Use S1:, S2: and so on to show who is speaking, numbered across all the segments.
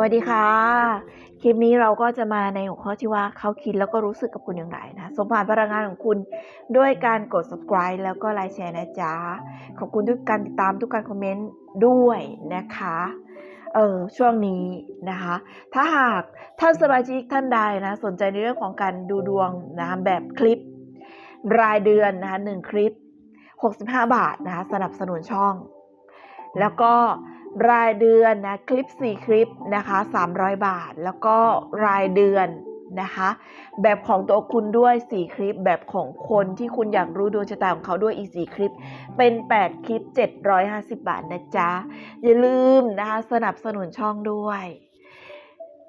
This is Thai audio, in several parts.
S1: วัสดีค่ะ คลิปนี้เราก็จะมาในหัวข้อที่ว่าเขาคิดแล้วก็รู้สึกกับคุณอย่างไรนะส่งผ่านพลังงานของคุณด้วยการกด subscribe แล้วก็ไลค์แชร์นะจ๊ะ ขอบคุณทุกการติดตามทุกการคอมเมนต์ด้วยนะคะ เออช่วงนี้นะคะ ถ้าหากท่านสมาชิกท่านใดนะ สนใจในเรื่องของการดูดวงนะคะแบบคลิป รายเดือนนะคะหนึ่งคลิป 65 บาทนะคะสนับสนุนช่อง แล้วก็ รายเดือนนะคลิป 4 คลิปนะคะ300 บาท แล้วก็รายเดือนนะคะ แบบของตัวคุณด้วย 4 คลิป แบบของคนที่คุณอยากรู้ดวงชะตาของเขาด้วยอีก 4 คลิป เป็น 8 คลิป 750 บาทนะจ๊ะ อย่าลืมนะคะสนับสนุนช่องด้วย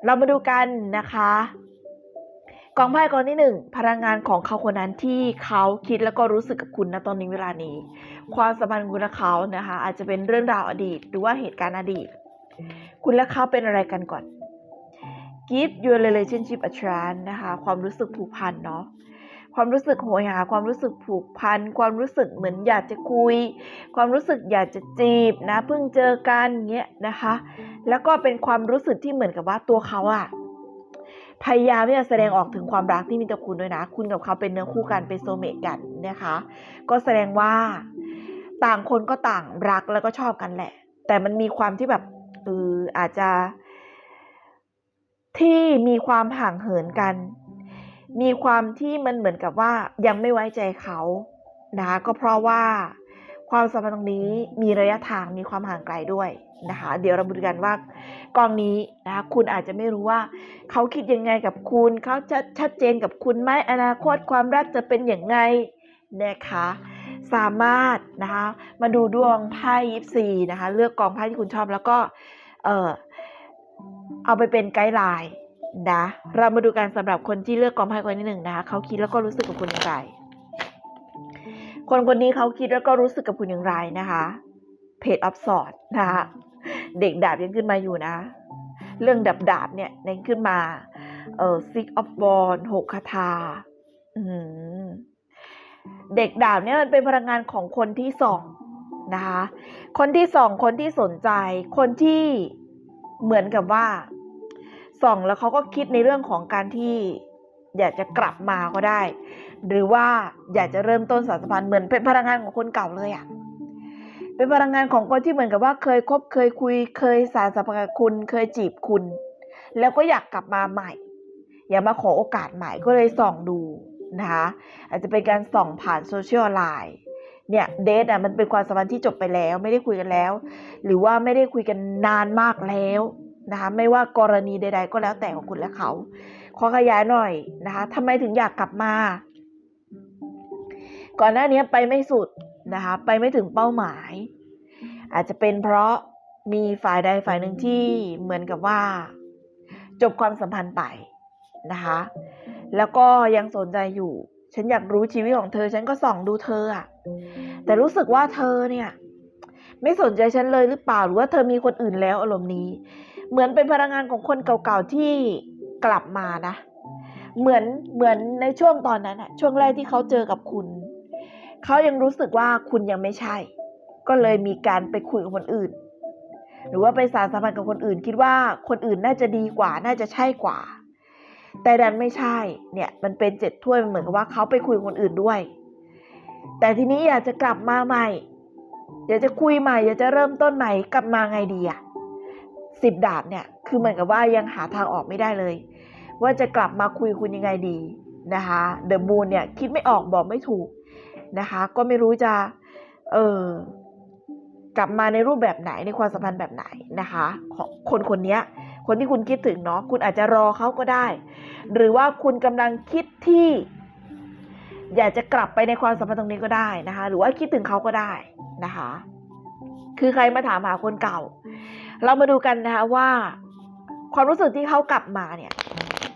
S1: เรามาดูกันนะคะ กองไพ่กองที่หนึ่งพลังงานของเขาคนนั้นที่เขาคิดแล้วก็รู้สึกกับคุณนะตอนนี้เวลานี้ ความสัมพันธ์คุณและเขานะคะ อาจจะเป็นเรื่องราวอดีต หรือว่าเหตุการณ์อดีต คุณและเขาเป็นอะไรกันก่อน give your relationship a chance นะคะ ความรู้สึกผูกพันเนาะความรู้สึกโหยหา ความรู้สึกผูกพัน ความรู้สึกเหมือนอยากจะคุย ความรู้สึกอยากจะจีบนะเพิ่งเจอกันเงี้ยนะคะ แล้วก็เป็นความรู้สึกที่เหมือนกับว่าตัวเขาอะ พยายามที่จะแสดงออกถึงความรักที่มีต่อคุณด้วยนะ คุณกับเขาเป็นเนื้อคู่กันเป็นโซลเมตกันนะคะ ก็แสดงว่าต่างคนก็ต่างรักแล้วก็ชอบกันแหละ แต่มันมีความที่แบบเอออาจจะ ที่มีความห่างเหินกัน มีความที่มันเหมือนกับว่ายังไม่ไว้ใจเขานะคะก็เพราะว่า ความสัมพันธ์ตรงนี้มีระยะทางมีความห่างไกลด้วยนะคะ เดี๋ยวเรามาดูกันว่ากองนี้นะคะคุณอาจจะไม่รู้ว่าเขาคิดยังไงกับคุณเขาจะชัดเจนกับคุณไหมอนาคตความรักจะเป็นอย่างไงนะคะ สามารถนะคะมาดูดวงไพ่ยิปซีนะคะ เลือกกองไพ่ที่คุณชอบแล้วก็เออเอาไปเป็นไกด์ไลน์นะเรามาดูกันสำหรับคนที่เลือกกองไพ่คนที่หนึ่งนะคะเขาคิดแล้วก็รู้สึกกับคุณอย่างไร คนคนนี้เขาคิดแล้วก็รู้สึกกับคุณอย่างไรนะคะเพจออฟสอดนะคะเด็กดาบยังขึ้นมาอยู่นะ เรื่องดับดาบเนี่ยเน้นขึ้นมา เออซิกออฟบอลหกคาถาอืมเด็กดาบเนี่ยมันเป็นพลังงานของคนที่สองนะคะ คนที่สองคนที่สนใจ คนที่เหมือนกับว่าส่องแล้วเขาก็คิดในเรื่องของการที่ อยากจะกลับมาก็ได้ หรือว่าอยากจะเริ่มต้นสารสัมพันธ์เหมือนเป็นพลังงานของคนเก่าเลยอะเป็นพลังงานของคนที่เหมือนกับว่าเคยคบเคยคุย เคยสารสัมพันธ์คุณเคยจีบคุณ แล้วก็อยากกลับมาใหม่ อยากมาขอโอกาสใหม่ก็เลยส่องดูนะคะอาจจะเป็นการส่องผ่านโซเชียลไลน์เนี่ยเดทอะมันเป็นความสัมพันธ์ที่จบไปแล้ว ไม่ได้คุยกันแล้ว หรือว่าไม่ได้คุยกันนานมากแล้วนะคะไม่ว่ากรณีใด ๆ ก็แล้วแต่ของคุณและเขา ขอขยายหน่อยนะคะทำไมถึงอยากกลับมา ก่อนหน้านี้ไปไม่สุดนะคะ ไปไม่ถึงเป้าหมาย อาจจะเป็นเพราะมีฝ่ายใดฝ่ายหนึ่งที่เหมือนกับว่า จบความสัมพันธ์ไปนะคะ แล้วก็ยังสนใจอยู่ ฉันอยากรู้ชีวิตของเธอ ฉันก็ส่องดูเธออะแต่รู้สึกว่าเธอเนี่ย ไม่สนใจฉันเลยหรือเปล่า หรือว่าเธอมีคนอื่นแล้วอารมณ์นี้ เหมือนเป็นพลังงานของคนเก่าๆที่ กลับมานะ เหมือนเหมือนในช่วงตอนนั้นอะช่วงแรกที่เขาเจอกับคุณ เขายังรู้สึกว่าคุณยังไม่ใช่ ก็เลยมีการไปคุยกับคนอื่น หรือว่าไปสารสัมพันธ์กับคนอื่น คิดว่าคนอื่นน่าจะดีกว่า น่าจะใช่กว่า แต่ดันไม่ใช่ เนี่ยมันเป็นเจ็ดถ้วยมันเหมือนกับว่าเขาไปคุยกับคนอื่นด้วย แต่ทีนี้อยากจะกลับมาใหม่อยากจะคุยใหม่อยากจะเริ่มต้นใหม่กลับมาไงดีอะสิบดาบเนี่ย คือเหมือนกับว่ายังหาทางออกไม่ได้เลย ว่าจะกลับมาคุยคุณยังไงดีนะคะเดอะมูนเนี่ยคิดไม่ออกบอกไม่ถูกนะคะ ก็ไม่รู้จะเออกลับมาในรูปแบบไหนในความสัมพันธ์แบบไหนนะคะของคนคนนี้คนที่คุณคิดถึงเนาะคุณอาจจะรอเขาก็ได้ หรือว่าคุณกำลังคิดที่ อยากจะกลับไปในความสัมพันธ์ตรงนี้ก็ได้นะคะ หรือว่าคิดถึงเขาก็ได้นะคะ คือใครมาถามหาคนเก่า เรามาดูกันนะคะว่า ความรู้สึกที่เขากลับมาเนี่ย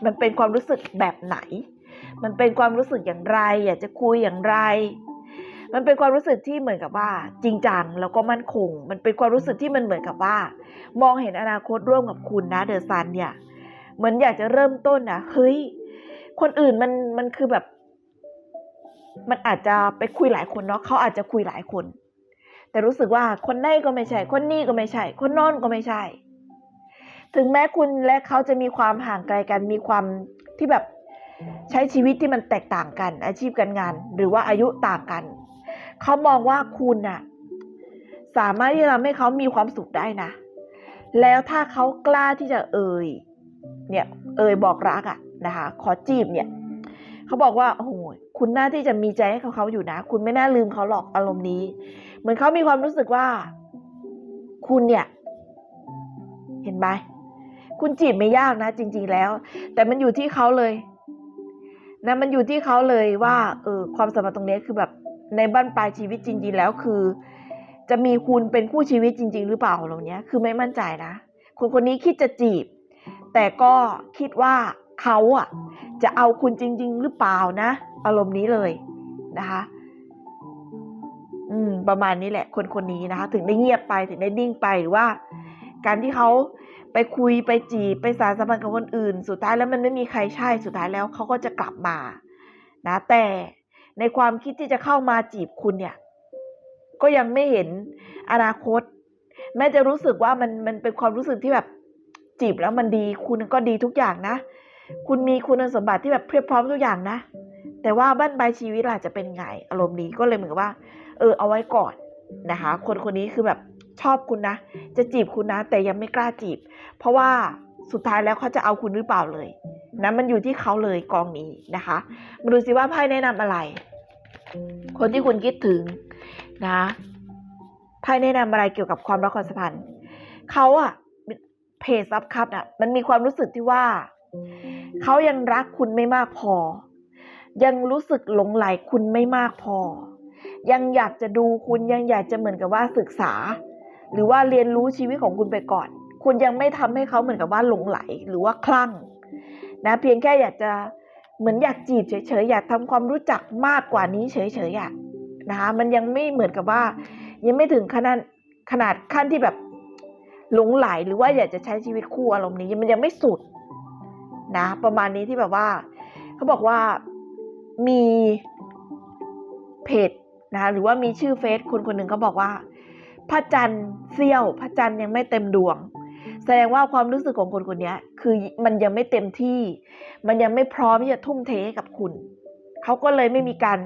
S1: มันเป็นความรู้สึกแบบไหน มันเป็นความรู้สึกอย่างไร อยากจะคุยอย่างไร มันเป็นความรู้สึกที่เหมือนกับว่า จริงจังแล้วก็มั่นคง มันเป็นความรู้สึกที่มันเหมือนกับว่า มองเห็นอนาคตร่วมกับคุณนะเดอะซันเนี่ยเหมือนอยากจะเริ่มต้นนะเฮ้ยคนอื่นมันมันคือแบบ มันอาจจะไปคุยหลายคนเนาะเขาอาจจะคุยหลายคน แต่รู้สึกว่าคนนั้นก็ไม่ใช่ คนนี้ก็ไม่ใช่ คนน้นก็ไม่ใช่ ถึงแม้คุณและเขาจะมีความห่างไกลกันมีความที่แบบใช้ชีวิตที่มันแตกต่างกัน อาชีพการงาน หรือว่าอายุต่างกัน เขามองว่าคุณน่ะ สามารถที่จะทำให้เขามีความสุขได้นะ แล้วถ้าเขากล้าที่จะเอ่ย เนี่ย เอ่ยบอกรักอะนะคะ ขอจีบเนี่ย เขาบอกว่าโอ้โหคุณน่าที่จะมีใจให้เขาเขาอยู่นะ คุณไม่น่าลืมเขาหรอกอารมณ์นี้ เหมือนเขามีความรู้สึกว่า คุณเนี่ย เห็นไหม คุณจีบไม่ยากนะ จริง ๆ แล้ว แต่มันอยู่ที่เขาเลยนะมันอยู่ที่เขาเลยว่าเออความสัมพันธ์ตรงนี้คือแบบในบ้านปลายชีวิตจริง ๆ แล้วคือ จะมีคุณเป็นคู่ชีวิตจริง ๆ หรือเปล่าตรงเนี้ยคือไม่มั่นใจนะคนคนนี้คิดจะจีบ แต่ก็คิดว่าเขาอะจะเอาคุณจริง ๆ หรือเปล่านะ อารมณ์นี้เลยนะคะ อืม ประมาณนี้แหละ คนคนนี้นะคะ ถึงได้เงียบไปถึงได้นิ่งไปหรือว่า การที่เขา ไปคุยไปจีบไปสารสัมพันธ์กับคนอื่น สุดท้ายแล้วมันไม่มีใครใช่สุดท้ายแล้วเขาก็จะกลับมา นะแต่ในความคิดที่จะเข้ามาจีบคุณเนี่ย ก็ยังไม่เห็นอนาคต แม้จะรู้สึกว่ามันมันเป็นความรู้สึกที่แบบจีบแล้วมันดี คุณก็ดีทุกอย่างนะ คุณมีคุณสมบัติที่แบบเพียบพร้อมทุกอย่างนะ แต่ว่าบ้านปลายชีวิตล่ะจะเป็นไงอารมณ์นี้ก็เลยเหมือนว่า เออเอาไว้ก่อนนะคะ คนคนนี้คือแบบ ชอบคุณนะ จะจีบคุณนะ แต่ยังไม่กล้าจีบ เพราะว่าสุดท้ายแล้วเขาจะเอาคุณหรือเปล่าเลยนะมันอยู่ที่เขาเลยกองนี้นะคะมาดูสิว่าไพ่แนะนำอะไร คนที่คุณคิดถึงนะไพ่แนะนำอะไรเกี่ยวกับความรักความสัมพันธ์เขาอะเพจซับคับอะมันมีความรู้สึกที่ว่าเขายังรักคุณไม่มากพอ ยังรู้สึกหลงไหลคุณไม่มากพอ ยังอยากจะดูคุณยังอยากจะเหมือนกับว่าศึกษา หรือว่าเรียนรู้ชีวิตของคุณไปก่อน คุณยังไม่ทำให้เขาเหมือนกับว่าหลงไหลหรือว่าคลั่งนะเพียงแค่อยากจะเหมือนอยากจีบเฉยๆอยากทำความรู้จักมากกว่านี้เฉยๆอะนะคะมันยังไม่เหมือนกับว่า ยังไม่ถึงขนาดขนาดขั้นที่แบบหลงไหลหรือว่าอยากจะใช้ชีวิตคู่อารมณ์นี้มันยังไม่สุดนะประมาณนี้ที่แบบว่าเขาบอกว่ามีเพจนะหรือว่ามีชื่อเฟซคนคนหนึ่งเขาบอกว่า พระจันทร์เสี้ยว พระจันทร์ยังไม่เต็มดวง แสดงว่าความรู้สึกของคนคนนี้คือมันยังไม่เต็มที่ มันยังไม่พร้อมที่จะทุ่มเทให้กับคุณเขาก็เลยไม่มีการ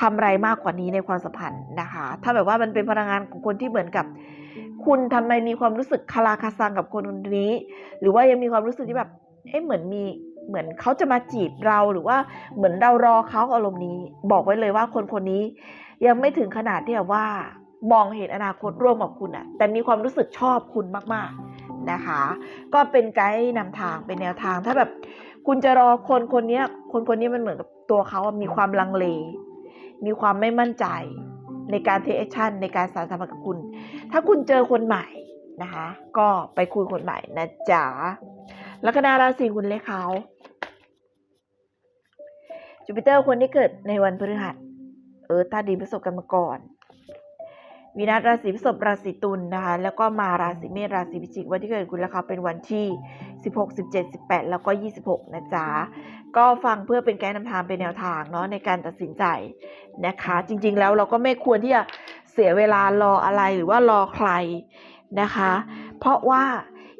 S1: ทำอะไรมากกว่านี้ในความสัมพันธ์นะคะ ถ้าแบบว่ามันเป็นพลังงานของคนที่เหมือนกับ คุณทำไมมีความรู้สึกคาราคาซังกับคนคนนี้ หรือว่ายังมีความรู้สึกที่แบบเอ๊ะเหมือนมีเหมือนเขาจะมาจีบเราหรือว่าเหมือนเรารอเขาอารมณ์นี้ บอกไว้เลยว่าคนคนนี้ยังไม่ถึงขนาดที่แบบว่า มองเห็นอนาคตร่วมกับคุณอะแต่มีความรู้สึกชอบคุณมากๆนะคะ ก็เป็นไกด์นำทางเป็นแนวทาง ถ้าแบบคุณจะรอคนคนนี้คนคนนี้มันเหมือนกับตัวเขาอะมีความลังเล มีความไม่มั่นใจ ในการเทคแอคชั่นในการสารสัมพันธ์กับคุณ ถ้าคุณเจอคนใหม่นะคะ ก็ไปคุยคนใหม่นะจ๊ะลัคนาราศีคุณเลขเขาจูปิเตอร์คนที่เกิดในวันพฤหัสเออถ้าดีประสบกันมาก่อน วินาศราศีพฤษภราศีตุลนะคะแล้วก็มาราศีเมษราศีพิจิก วันที่เกิดคุณแล้วค่ะเป็นวันที่ 16 17 18 แล้วก็ 26 นะจ๊ะ ก็ฟังเพื่อเป็นแกนนำทางเป็นแนวทางเนาะในการตัดสินใจนะคะ จริงๆแล้วเราก็ไม่ควรที่จะเสียเวลารออะไรหรือว่ารอใครนะคะ เพราะว่า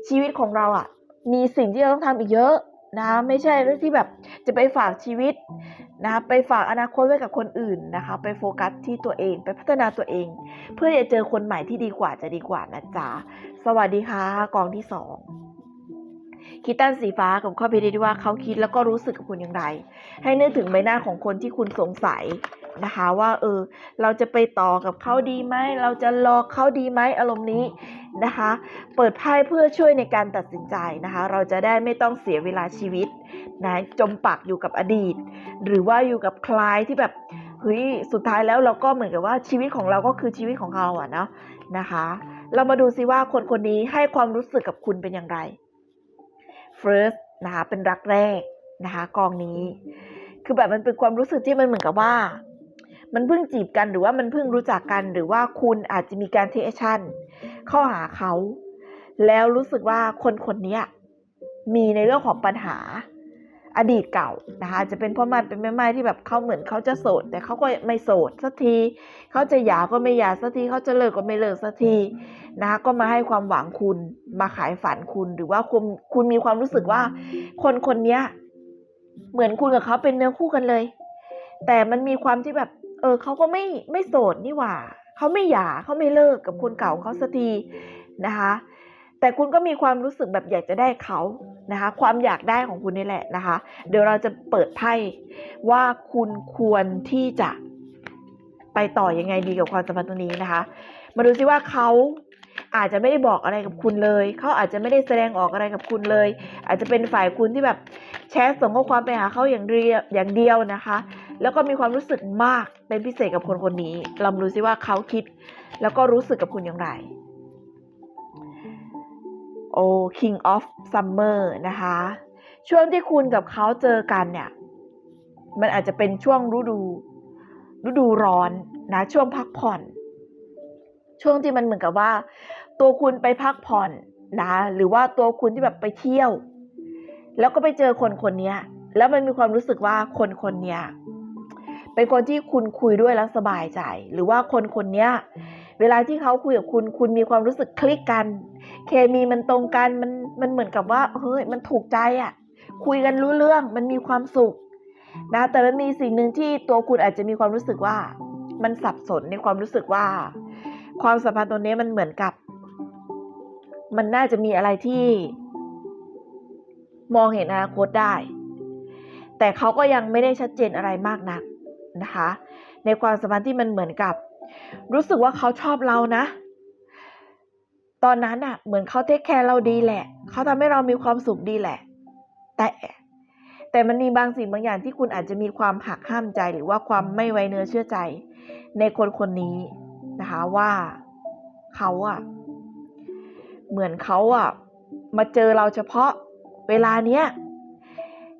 S1: ชีวิตของเราอะมีสิ่งที่เราต้องทำอีกเยอะนะไม่ใช่เรื่องที่แบบจะไปฝากชีวิต นะไปฝากอนาคตไว้กับคนอื่นนะคะ ไปโฟกัสที่ตัวเองไปพัฒนาตัวเอง เพื่อจะเจอคนใหม่ที่ดีกว่าจะดีกว่านะจ๊ะสวัสดีค่ะกองที่สอง คิดตันสีฟ้ากับข้อพิจารณาว่าเขาคิดแล้วก็รู้สึกกับคุณอย่างไร ให้นึกถึงใบหน้าของคนที่คุณสงสัยนะคะว่าเออเราจะไปต่อกับเขาดีไหมเราจะรอเขาดีไหมอารมณ์นี้นะคะ เปิดไพ่เพื่อช่วยในการตัดสินใจนะคะ เราจะได้ไม่ต้องเสียเวลาชีวิตนะจมปักอยู่กับอดีต หรือว่าอยู่กับใครที่แบบเฮ้ยสุดท้ายแล้วเราก็เหมือนกับว่าชีวิตของเราก็คือชีวิตของเราอะเนาะนะคะ เรามาดูซิว่าคนคนนี้ให้ความรู้สึกกับคุณเป็นอย่างไร first นะคะเป็นรักแรกนะคะกองนี้ คือแบบมันเป็นความรู้สึกที่มันเหมือนกับว่า มันเพิ่งจีบกันหรือว่ามันเพิ่งรู้จักกันหรือว่าคุณอาจจะมีการเทคชั่นเข้าหาเขา แล้วรู้สึกว่าคนคนนี้มีในเรื่องของปัญหา อดีตเก่านะคะอาจจะเป็นพ่อไม้เป็นแม่ไม้ที่แบบเขาเหมือนเขาจะโสด แต่เขาก็ไม่โสดสักทีเขาจะหย่าก็ไม่หย่าสักทีเขาจะเลิกก็ไม่เลิกสักทีนะคะก็มาให้ความหวังคุณมาขายฝันคุณหรือว่าคุณคุณมีความรู้สึกว่า คนคนนี้เหมือนคุณกับเขาเป็นเนื้อคู่กันเลย แต่มันมีความที่แบบ เออเขาก็ไม่ไม่โสดนี่หว่าเขาไม่หย่าเขาไม่เลิกกับคนเก่าเขาสักทีนะคะ แต่คุณก็มีความรู้สึกแบบอยากจะได้เขานะคะ ความอยากได้ของคุณนี่แหละนะคะ เดี๋ยวเราจะเปิดไพ่ว่าคุณควรที่จะไปต่อยังไงดีกับความสัมพันธ์ตรงนี้นะคะ มาดูซิว่าเขาอาจจะไม่ได้บอกอะไรกับคุณเลย เขาอาจจะไม่ได้แสดงออกอะไรกับคุณเลย อาจจะเป็นฝ่ายคุณที่แบบแชทส่งข้อความไปหาเขาอย่างเดียวอย่างเดียวนะคะ แล้วก็มีความรู้สึกมากเป็นพิเศษกับคนคนนี้เรามาดูซิว่าเขาคิด แล้วก็รู้สึกกับคุณอย่างไร โอ้ King of Summer นะคะ ช่วงที่คุณกับเขาเจอกันเนี่ย มันอาจจะเป็นช่วงฤดู ฤดูร้อนนะ ช่วงพักผ่อน ช่วงที่มันเหมือนกับว่า ตัวคุณไปพักผ่อนนะ หรือว่าตัวคุณที่แบบไปเที่ยว แล้วก็ไปเจอคนคนนี้แล้วมันมีความรู้สึกว่าคนคนนี้เป็นคนที่คุณคุยด้วยแล้วสบายใจ หรือว่าคนคนนี้ เวลาที่เขาคุยกับคุณ คุณมีความรู้สึกคลิกกัน เคมีมันตรงกัน มันมันเหมือนกับว่า เฮ้ย มันถูกใจอะ่ะ คุยกันรู้เรื่อง มันมีความสุขนะ แต่มันมีสิ่งหนึ่งที่ตัวคุณอาจจะมีความรู้สึกว่า มันสับสนในความรู้สึกว่า ความสัมพันธ์ตัวนี้มันเหมือนกับ มันน่าจะมีอะไรที่ มองเห็นอนาคตได้ แต่เขาก็ยังไม่ได้ชัดเจนอะไรมากนักนะคะ ในความสัมพันธ์ที่มันเหมือนกับ รู้สึกว่าเขาชอบเรานะ ตอนนั้นอะเหมือนเขาเทคแคร์เราดีแหละ เขาทำให้เรามีความสุขดีแหละ แต่แต่มันมีบางสิ่งบางอย่างที่คุณอาจจะมีความหักห้ามใจหรือว่าความไม่ไว้เนื้อเชื่อใจ ในคนคนนี้นะคะว่าเขาอะเหมือนเขาอะมาเจอเราเฉพาะเวลาเนี้ย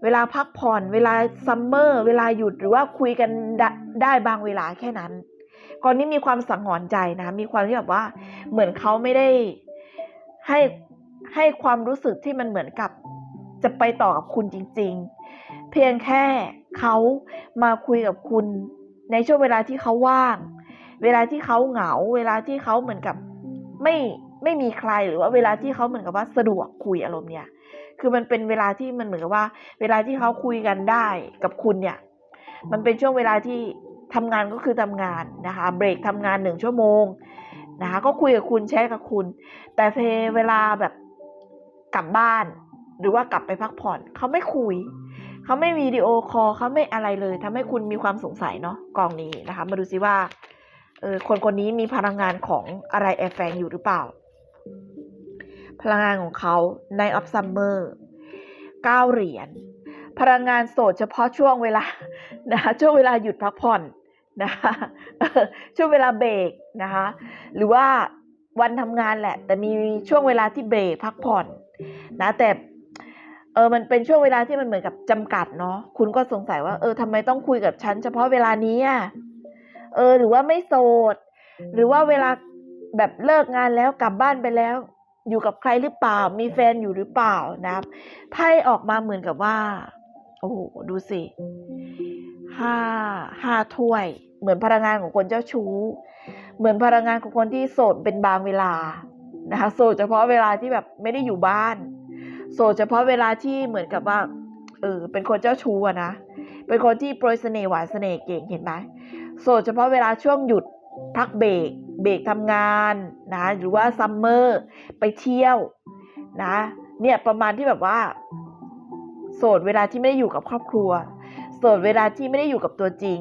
S1: เวลาพักผ่อน เวลาซัมเมอร์ เวลาหยุดหรือว่าคุยกันได้ได้บางเวลาแค่นั้น คนนี้มีความสังหรณ์ใจนะ มีความที่แบบว่า เหมือนเขาไม่ได้ให้ให้ความรู้สึกที่มันเหมือนกับจะไปต่อกับคุณจริง ๆ เพียงแค่เขามาคุยกับคุณ ในช่วงเวลาที่เขาว่าง เวลาที่เขาเหงา เวลาที่เขาเหมือนกับไม่ไม่มีใครหรือว่าเวลาที่เขาเหมือนกับว่าสะดวกคุยอารมณ์เนี่ย คือมันเป็นเวลาที่มันเหมือนกับว่า เวลาที่เขาคุยกันได้กับคุณเนี่ย มันเป็นช่วงเวลาที่ ทำงานก็คือทำงานนะคะ เบรกทำงานหนึ่งชั่วโมงนะคะ ก็คุยกับคุณแชทกับคุณ แต่เวลาแบบกลับบ้าน หรือว่ากลับไปพักผ่อนเขาไม่คุยเขาไม่วิดีโอคอลเขาไม่อะไรเลยทำให้คุณมีความสงสัยเนาะกองนี้นะคะ มาดูซิว่าเออคนคนนี้มีพลังงานของอะไรแอบแฝงอยู่หรือเปล่า พลังงานของเขา Night of Summer เก้าเหรียญพลังงานโสดเฉพาะช่วงเวลานะคะช่วงเวลาหยุดพักผ่อน นะคะช่วงเวลาเบรกนะคะ หรือว่าวันทำงานแหละ แต่มีช่วงเวลาที่เบรกพักผ่อนนะแต่เออมันเป็นช่วงเวลาที่มันเหมือนกับจำกัดเนาะคุณก็สงสัยว่า เออทำไมต้องคุยกับฉันเฉพาะเวลานี้อะเออ หรือว่าไม่โสด หรือว่าเวลาแบบเลิกงานแล้วกลับบ้านไปแล้ว อยู่กับใครหรือเปล่า มีแฟนอยู่หรือเปล่านะไพ่ออกมาเหมือนกับว่า โอ้โหดูสิห้าห้าถ้วย เหมือนพลังงานของคนเจ้าชู้ เหมือนพลังงานของคนที่โสดเป็นบางเวลานะคะโสดเฉพาะเวลาที่แบบไม่ได้อยู่บ้าน โสดเฉพาะเวลาที่เหมือนกับว่าเออเป็นคนเจ้าชู้อะนะเป็นคนที่โปรยเสน่ห์หวานเสน่ห์เก่งเห็นไหมโสดเฉพาะเวลาช่วงหยุดพักเบรกเบรกทำงานนะหรือว่าซัมเมอร์ไปเที่ยวนะเนี่ยประมาณที่แบบว่า โสดเวลาที่ไม่ได้อยู่กับครอบครัว โสดเวลาที่ไม่ได้อยู่กับตัวจริง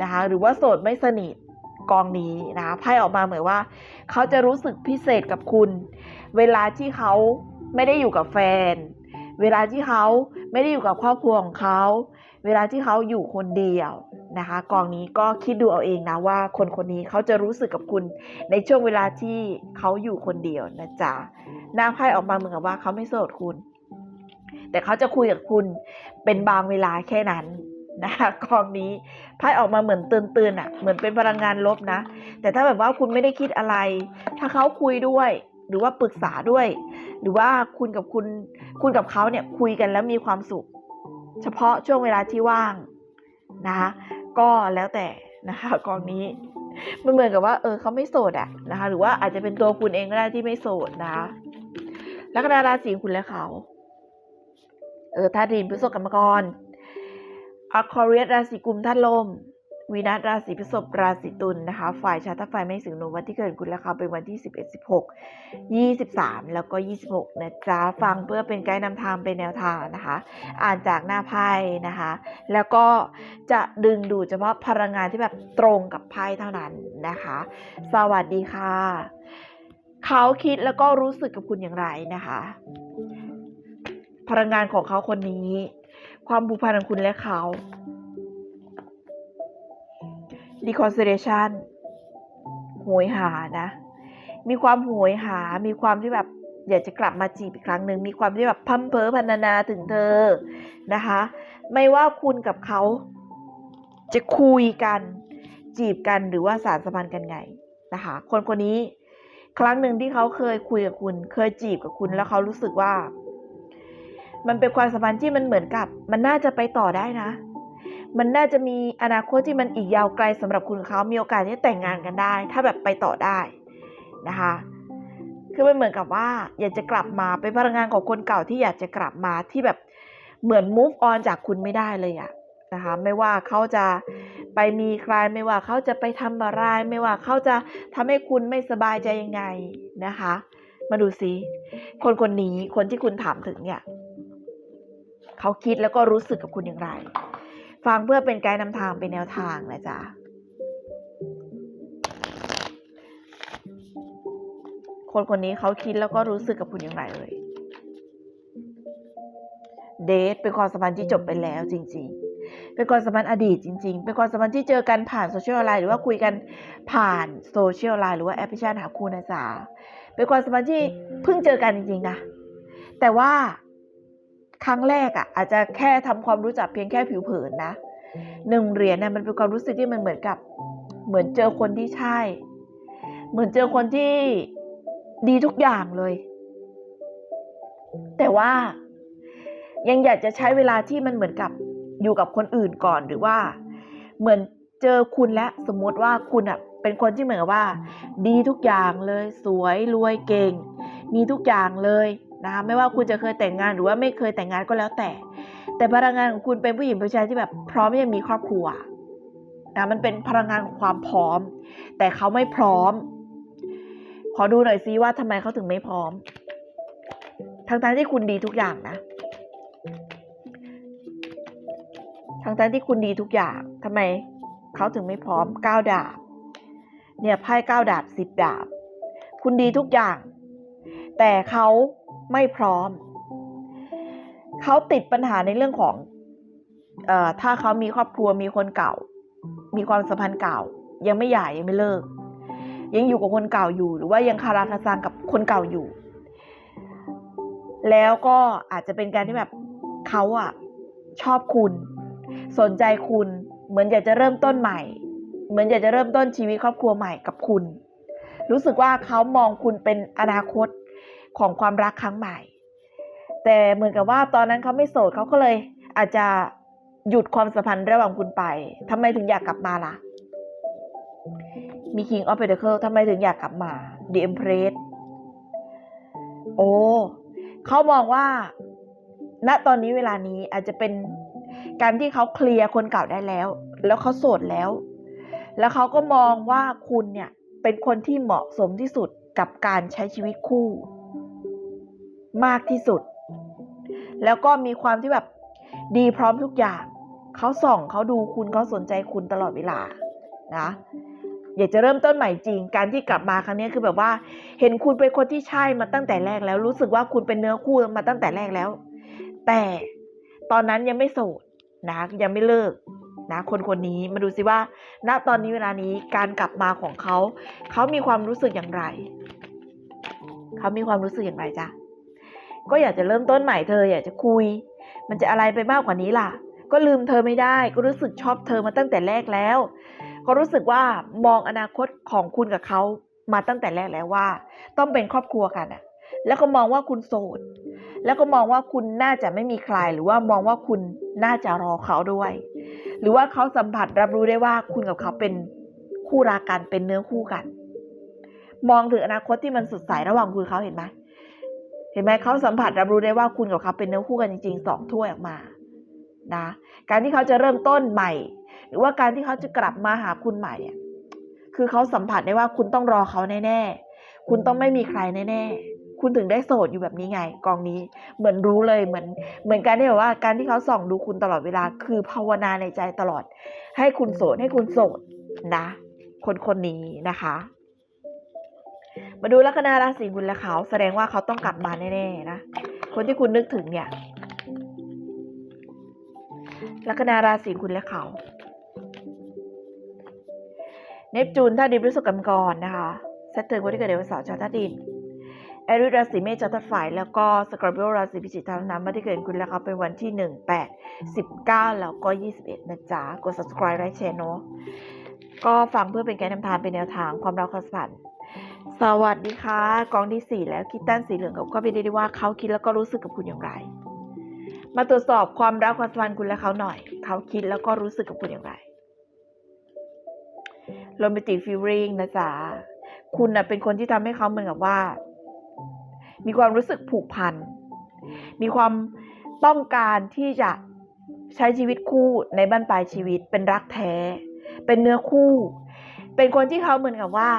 S1: นะคะ หรือว่าโสดไม่สนิทกองนี้นะคะไพ่ออกมาเหมือนว่า เขาจะรู้สึกพิเศษกับคุณ เวลาที่เขาไม่ได้อยู่กับแฟน เวลาที่เขาไม่ได้อยู่กับครอบครัวของเขา เวลาที่เขาอยู่คนเดียวนะคะ กองนี้ก็คิดดูเอาเองนะว่า คนคนนี้เขาจะรู้สึกกับคุณ ในช่วงเวลาที่เขาอยู่คนเดียวนะจ๊ะหน้าไพ่ออกมาเหมือนกับว่าเขาไม่โสดคุณ แต่เขาจะคุยกับคุณเป็นบางเวลาแค่นั้น นะคะกองนี้ไพ่ออกมาเหมือนเตือนๆอะ เหมือนเป็นพลังงานลบนะ แต่ถ้าแบบว่าคุณไม่ได้คิดอะไร ถ้าเขาคุยด้วย หรือว่าปรึกษาด้วย หรือว่าคุณกับคุณ คุณกับเขาเนี่ยคุยกันแล้วมีความสุข เฉพาะช่วงเวลาที่ว่างนะคะก็แล้วแต่นะคะกองนี้มันเหมือนกับว่าเออเขาไม่โสดอะนะคะ หรือว่าอาจจะเป็นตัวคุณเองก็ได้ที่ไม่โสดนะคะลัคนาราศีคุณและเขา เออธาตุดินพฤษภกรรมกร อะคอเรียสราศีกุมธาตุลมวีนัสราศีพฤษภราศีตุลนะคะ ฝ่ายชาติธาตุไฟไม่ถึงหนูวันที่เกิดคุณและเขาเป็นวันที่ 11 16 23 แล้วก็ 26 นะจ๊ะ ฟังเพื่อเป็นไกด์นำทางเป็นแนวทางนะคะ อ่านจากหน้าไพ่นะคะ แล้วก็จะดึงดูดเฉพาะพลังงานที่แบบตรงกับไพ่เท่านั้นนะคะ สวัสดีค่ะ เขาคิดแล้วก็รู้สึกกับคุณอย่างไรนะคะ พลังงานของเขาคนนี้ ความผูกพันของคุณและเขา reconciliation โหยหานะ มีความโหยหา มีความที่แบบอยากจะกลับมาจีบอีกครั้งหนึ่ง มีความที่แบบพัมเพอพันนาถึงเธอนะคะ ไม่ว่าคุณกับเขาจะคุยกันจีบกันหรือว่าสารสัมพันธ์กันไงนะคะ คนคนนี้ครั้งหนึ่งที่เขาเคยคุยกับคุณ เคยจีบกับคุณแล้วเขารู้สึกว่า มันเป็นความสัมพันธ์ที่มันเหมือนกับ มันน่าจะไปต่อได้นะ มันน่าจะมีอนาคตที่มันอีกยาวไกลสำหรับคุณเขามีโอกาสที่จะแต่งงานกันได้ ถ้าแบบไปต่อได้นะคะ คือมันเหมือนกับว่า อยากจะกลับมาเป็นพลังงานของคนเก่าที่อยากจะกลับมาที่แบบเหมือน move on จากคุณไม่ได้เลยอะนะคะไม่ว่าเขาจะไปมีใครไม่ว่าเขาจะไปทำอะไร ไม่ว่าเขาจะทำให้คุณไม่สบายใจยังไงนะคะ มาดูซิคนคนนี้คนที่คุณถามถึงเนี่ย เขาคิดแล้วก็รู้สึกกับคุณอย่างไร ฟังเพื่อเป็นไกด์นำทางเป็นแนวทางนะจ๊ะคนคนนี้เขาคิดแล้วก็รู้สึกกับคุณอย่างไรเอ่ยเดทเป็นความสัมพันธ์ที่จบไปแล้วจริง ๆ เป็นความสัมพันธ์อดีตจริง ๆ เป็นความสัมพันธ์ที่เจอกันผ่านโซเชียลไลน์หรือว่าคุยกันผ่านโซเชียลไลน์หรือว่าแอปพลิเคชันหาคู่นะจ๊ะเป็นความสัมพันธ์ที่เพิ่งเจอกันจริงๆนะแต่ว่า ครั้งแรกอะอาจจะแค่ทำความรู้จักเพียงแค่ผิวเผินนะหนึ่งเหรียญเนี่ยมันเป็นความรู้สึกที่มันเหมือนกับ เหมือนเจอคนที่ใช่ เหมือนเจอคนที่ดีทุกอย่างเลย แต่ว่ายังอยากจะใช้เวลาที่มันเหมือนกับอยู่กับคนอื่นก่อนหรือว่า เหมือนเจอคุณและสมมติว่าคุณอะเป็นคนที่เหมือนว่า ดีทุกอย่างเลย สวยรวยเก่ง มีทุกอย่างเลย นะคะไม่ว่าคุณจะเคยแต่งงานหรือว่าไม่เคยแต่งงานก็แล้วแต่ แต่พลังงานของคุณเป็นผู้หญิงผู้ชายที่แบบพร้อมที่จะมีครอบครัวนะมันเป็นพลังงานของความพร้อม แต่เขาไม่พร้อม ขอดูหน่อยซิว่าทำไมเขาถึงไม่พร้อมทั้งๆที่คุณดีทุกอย่างนะทั้งๆที่คุณดีทุกอย่างทำไมเขาถึงไม่พร้อมก้าวดาบ เนี่ยไพ่ก้าวดาบสิบดาบ คุณดีทุกอย่าง แต่เขา ไม่พร้อม เขาติดปัญหาในเรื่องของอถ้าเขามีครอบครัวมีคนเก่า มีความสัมพันธ์เก่า ยังไม่หย่ายังไม่เลิก ยังอยู่กับคนเก่าอยู่ หรือว่ายังคาราคาซังกับคนเก่าอยู่ แล้วก็อาจจะเป็นการที่แบบเขาอะชอบคุณ สนใจคุณ เหมือนอยากจะเริ่มต้นใหม่ เหมือนอยากจะเริ่มต้นชีวิตครอบครัวใหม่กับคุณ รู้สึกว่าเขามองคุณเป็นอนาคต ของความรักครั้งใหม่ แต่เหมือนกับว่าตอนนั้นเขาไม่โสดเขาก็เลยอาจจะหยุดความสัมพันธ์ระหว่างคุณไปทำไมถึงอยากกลับมาล่ะ มี King of Pentacle ทำไมถึงอยากกลับมา The Empress โอ้เขามองว่า ณตอนนี้เวลานี้อาจจะเป็นการที่เขาเคลียร์คนเก่าได้แล้ว แล้วเขาโสดแล้ว แล้วเขาก็มองว่าคุณเนี่ยเป็นคนที่เหมาะสมที่สุดกับการใช้ชีวิตคู่ มากที่สุด แล้วก็มีความที่แบบดีพร้อมทุกอย่าง เขาส่องเขาดูคุณเขาสนใจคุณตลอดเวลานะอยากจะเริ่มต้นใหม่จริง การที่กลับมาครั้งนี้คือแบบว่า เห็นคุณเป็นคนที่ใช่มาตั้งแต่แรกแล้ว รู้สึกว่าคุณเป็นเนื้อคู่มาตั้งแต่แรกแล้ว แต่ตอนนั้นยังไม่โสดนะยังไม่เลิกนะคนคนนี้มาดูซิว่า ณตอนนี้เวลานี้การกลับมาของเขา เขามีความรู้สึกอย่างไร เขามีความรู้สึกอย่างไรจ๊ะ ก็อยากจะเริ่มต้นใหม่เธออยากจะคุย มันจะอะไรไปมากกว่านี้ล่ะ ก็ลืมเธอไม่ได้ ก็รู้สึกชอบเธอมาตั้งแต่แรกแล้ว ก็รู้สึกว่ามองอนาคตของคุณกับเขามาตั้งแต่แรกแล้วว่า ต้องเป็นครอบครัวกันอะแล้วก็มองว่าคุณโสด แล้วก็มองว่าคุณน่าจะไม่มีใคร หรือว่ามองว่าคุณน่าจะรอเขาด้วย หรือว่าเขาสัมผัสรับรู้ได้ว่าคุณกับเขาเป็นคู่รักกันเป็นเนื้อคู่กัน มองถึงอนาคตที่มันสดใสระหว่างคุณเขาเห็นไหม เห็นไหมเขาสัมผัสรับรู้ได้ว่าคุณกับเขาเป็นเนื้อคู่กันจริงๆสองถ้วยออกมานะการที่เขาจะเริ่มต้นใหม่ หรือว่าการที่เขาจะกลับมาหาคุณใหม่เนี่ยคือเขาสัมผัสได้ว่าคุณต้องรอเขาแน่ๆ คุณต้องไม่มีใครแน่ๆ คุณถึงได้โสดอยู่แบบนี้ไง กองนี้เหมือนรู้เลยเหมือน เหมือนการที่แบบว่าการที่เขาส่องดูคุณตลอดเวลา คือภาวนาในใจตลอด ให้คุณโสดให้คุณโสดนะ คนคนนี้นะคะ มาดูลัคนาราศีกุลและเขาแสดงว่าเขาต้องกลับมาแน่ๆนะ คนที่คุณนึกถึงเนี่ย ลัคนาราศีกุลและเขาเนปจูนท่าดินพฤษภกรรมกรนะคะเซตเตอร์คนที่เกิดในวันเสาร์ชาวธาตุดินแอริราศีเมษชาวธาตุไฟแล้วก็สกอร์ปิโอราศีพิจิกธาตุน้ำมาที่เกิดคุณแล้วครับเป็นวันที่ 1 8 19 แล้วก็ 21 นะจ๊ะ กด subscribe ไลค์แชร์เนาะก็ฟังเพื่อเป็นแกนนำทางเป็นแนวทางความรักความสัมพันธ์ สวัสดีค่ะกองที่ 4 แล้วคิดตั้นสีเหลืองกับก็เป็นได้ว่าเขาคิดแล้วก็รู้สึกกับคุณอย่างไร มาตรวจสอบความรักความสัมพันธ์คุณและเขาหน่อย เขาคิดแล้วก็รู้สึกกับคุณอย่างไรโรแมนติกฟีลลิ่งนะจ๊ะคุณนะเป็นคนที่ทำให้เขาเหมือนกับว่า มีความรู้สึกผูกพัน มีความต้องการที่จะใช้ชีวิตคู่ในบ้านปลายชีวิต เป็นรักแท้ เป็นเนื้อคู่ เป็นคนที่เขาเหมือนกับว่า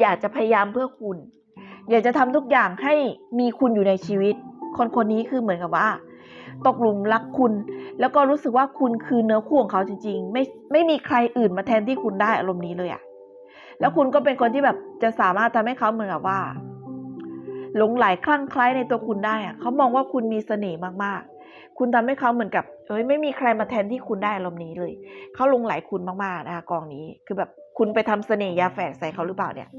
S1: อยากจะพยายามเพื่อคุณ อยากจะทำทุกอย่างให้มีคุณอยู่ในชีวิต คนคนนี้คือเหมือนกับว่า ตกหลุมรักคุณ แล้วก็รู้สึกว่าคุณคือเนื้อคู่ของเขาจริง ๆ ไม่ไม่มีใครอื่นมาแทนที่คุณได้อารมณ์นี้เลยอะแล้วคุณก็เป็นคนที่แบบจะสามารถทำให้เขาเหมือนกับว่าหลงไหลคลั่งไคล้ในตัวคุณได้อะเขามองว่าคุณมีเสน่ห์มากๆ คุณทำให้เขาเหมือนกับเอ้ยไม่มีใครมาแทนที่คุณได้อารมณ์นี้เลย เขาหลงไหลคุณมากๆนะคะกองนี้ คือแบบ คุณไปทำเสน่ห์ยาแฝดใส่เขาหรือเปล่าเนี่ย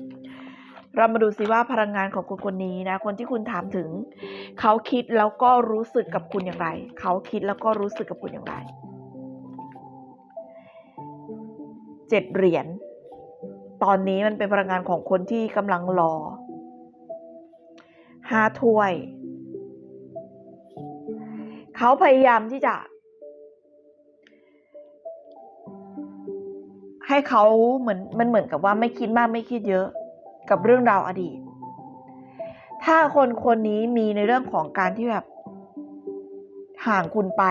S1: เรามาดูสิว่าพลังงานของคนคนนี้นะ คนที่คุณถามถึง เขาคิดแล้วก็รู้สึกกับคุณอย่างไร เขาคิดแล้วก็รู้สึกกับคุณอย่างไร เจ็ดเหรียญ ตอนนี้มันเป็นพลังงานของคนที่กำลังรอ ห้าถ้วย เขาพยายามที่จะ ให้เขาเหมือนมันเหมือนกับว่าไม่คิดมากไม่คิดเยอะกับเรื่องราวอดีต ถ้าคนคนนี้มีในเรื่องของการที่แบบห่างคุณไป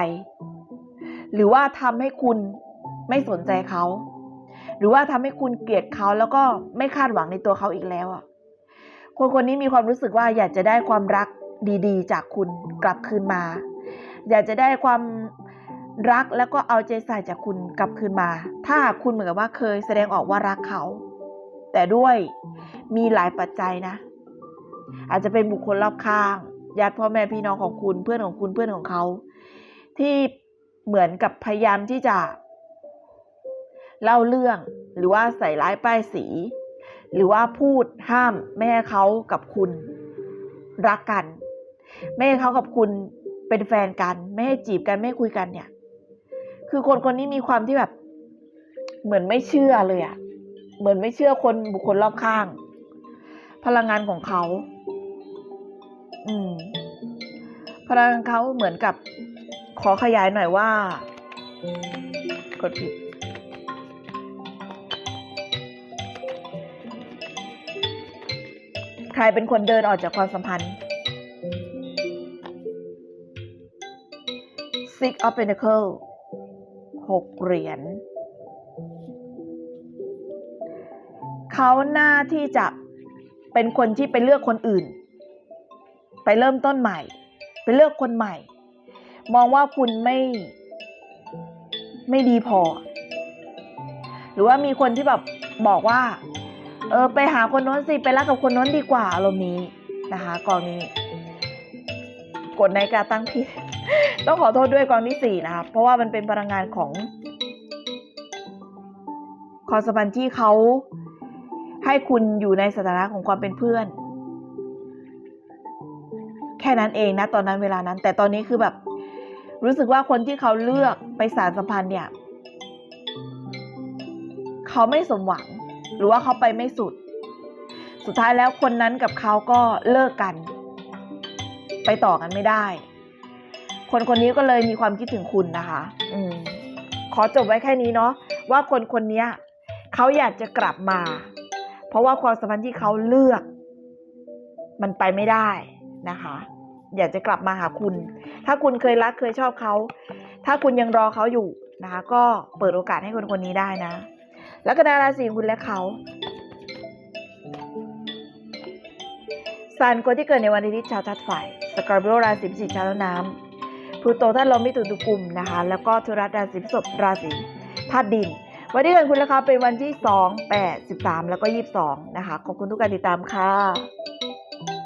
S1: หรือว่าทำให้คุณไม่สนใจเขา หรือว่าทำให้คุณเกลียดเขาแล้วก็ไม่คาดหวังในตัวเขาอีกแล้วอะคนคนนี้มีความรู้สึกว่าอยากจะได้ความรักดีๆ จากคุณกลับคืนมา อยากจะได้ความ รักแล้วก็เอาใจใส่จากคุณกลับคืนมา ถ้าคุณเหมือนกับว่าเคยแสดงออกว่ารักเขา แต่ด้วยมีหลายปัจจัยนะ อาจจะเป็นบุคคลรอบข้างญาติพ่อแม่พี่น้องของคุณเพื่อนของคุณเพื่อนของเขา ที่เหมือนกับพยายามที่จะ เล่าเรื่องหรือว่าใส่ร้ายป้ายสี หรือว่าพูดห้ามไม่ให้เขากับคุณ รักกันไม่ให้เขากับคุณเป็นแฟนกัน ไม่ให้จีบกันไม่คุยกันเนี่ย คือคนคนนี้มีความที่แบบ เหมือนไม่เชื่อเลยอะเหมือนไม่เชื่อคนบุคคลรอบข้าง พลังงานของเขา อืม พลังงานเขาเหมือนกับ ขอขยายหน่อยว่า กดผิดใครเป็นคนเดินออกจากความสัมพันธ์ Six of Pentacles 6 เหรียญ เขาหน้าที่จะเป็นคนที่ไปเลือกคนอื่น ไปเริ่มต้นใหม่ ไปเลือกคนใหม่ มองว่าคุณไม่ไม่ดีพอ หรือว่ามีคนที่แบบบอกว่า เออไปหาคนน้นสิ ไปรักกับคนน้นดีกว่าอารมณ์นี้นะคะกองนี้ กดในกาตั้งผิด ต้องขอโทษด้วยกองที่สี่นะคะเพราะว่ามันเป็นพลังงานของความสัมพันที่เขาให้คุณอยู่ในสถานะของความเป็นเพื่อน แค่นั้นเองนะตอนนั้นเวลานั้น แต่ตอนนี้คือแบบ รู้สึกว่าคนที่เขาเลือกไปสารสัมพันธ์เนี่ย เขาไม่สมหวัง หรือว่าเขาไปไม่สุด สุดท้ายแล้วคนนั้นกับเขาก็เลิกกัน ไปต่อกันไม่ได้ คนคนนี้ก็เลยมีความคิดถึงคุณนะคะ อืมขอจบไว้แค่นี้เนาะว่าคนคนเนี้ยเขาอยากจะกลับมา เพราะว่าความสัมพันธ์ที่เขาเลือก มันไปไม่ได้นะคะ อยากจะกลับมาหาคุณ ถ้าคุณเคยรักเคยชอบเขาถ้าคุณยังรอเขาอยู่นะคะ ก็เปิดโอกาสให้คนคนนี้ได้นะ แล้วก็ดาราศีของคุณและเขาซันคนที่เกิดในวันอาทิตย์ชาวธาตุไฟสกอร์เบโรราศีพิจิกชาวธาตุน้ำ พลูโตท่าตุลมมิตุตุกุมนะคะ แล้วก็ทุรัสราศีพฤษภราศีธาตุดิน วันที่เกิดคุณและเขาเป็นวันที่ 2 8 13 แล้วก็ 22 นะคะ ขอบคุณทุกการติดตามค่ะ